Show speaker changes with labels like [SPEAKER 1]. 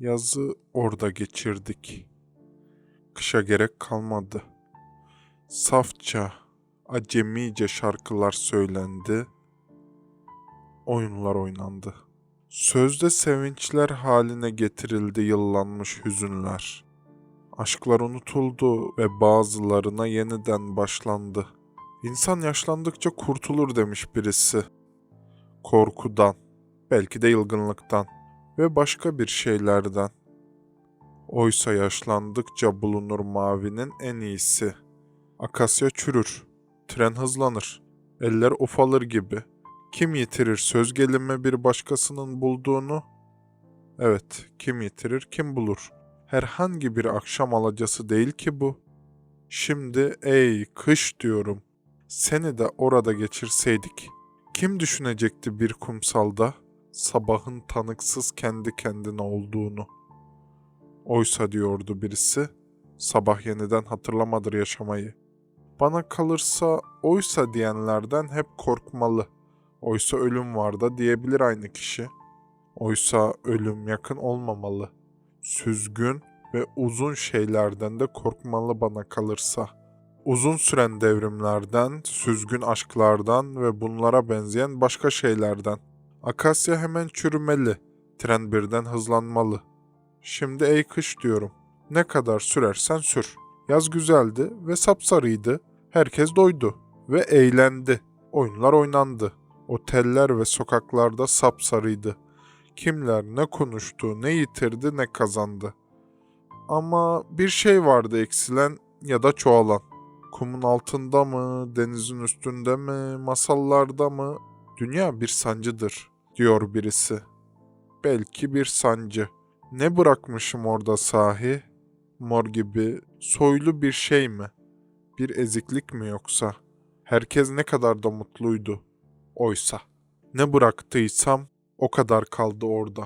[SPEAKER 1] Yazı orada geçirdik. Kışa gerek kalmadı. Safça, acemice şarkılar söylendi. Oyunlar oynandı. Sözde sevinçler haline getirildi yıllanmış hüzünler. Aşklar unutuldu ve bazılarına yeniden başlandı. İnsan yaşlandıkça kurtulur demiş birisi. Korkudan, belki de yılgınlıktan ve başka bir şeylerden. Oysa yaşlandıkça bulunur mavinin en iyisi. Akasya çürür, tren hızlanır, eller ufalır gibi. Kim yitirir söz gelimi bir başkasının bulduğunu? Evet, kim yitirir, kim bulur? Herhangi bir akşam alacası değil ki bu. Şimdi ey kış diyorum, seni de orada geçirseydik. Kim düşünecekti bir kumsalda sabahın tanıksız kendi kendine olduğunu? Oysa diyordu birisi, sabah yeniden hatırlamadır yaşamayı. Bana kalırsa oysa diyenlerden hep korkmalı. Oysa ölüm var da diyebilir aynı kişi. Oysa ölüm yakın olmamalı. Süzgün ve uzun şeylerden de korkmalı bana kalırsa. Uzun süren devrimlerden, süzgün aşklardan ve bunlara benzeyen başka şeylerden. Akasya hemen çürümeli, tren birden hızlanmalı. Şimdi ey kış diyorum. Ne kadar sürersen sür. Yaz güzeldi ve sapsarıydı. Herkes doydu ve eğlendi. Oyunlar oynandı. Oteller ve sokaklarda sapsarıydı. Kimler ne konuştu, ne yitirdi, ne kazandı. Ama bir şey vardı eksilen ya da çoğalan. Kumun altında mı, denizin üstünde mi, masallarda mı? Dünya bir sancıdır, diyor birisi. Belki bir sancı. Ne bırakmışım orada sahi? Mor gibi soylu bir şey mi? Bir eziklik mi yoksa? Herkes ne kadar da mutluydu. Oysa ne bıraktıysam o kadar kaldı orada.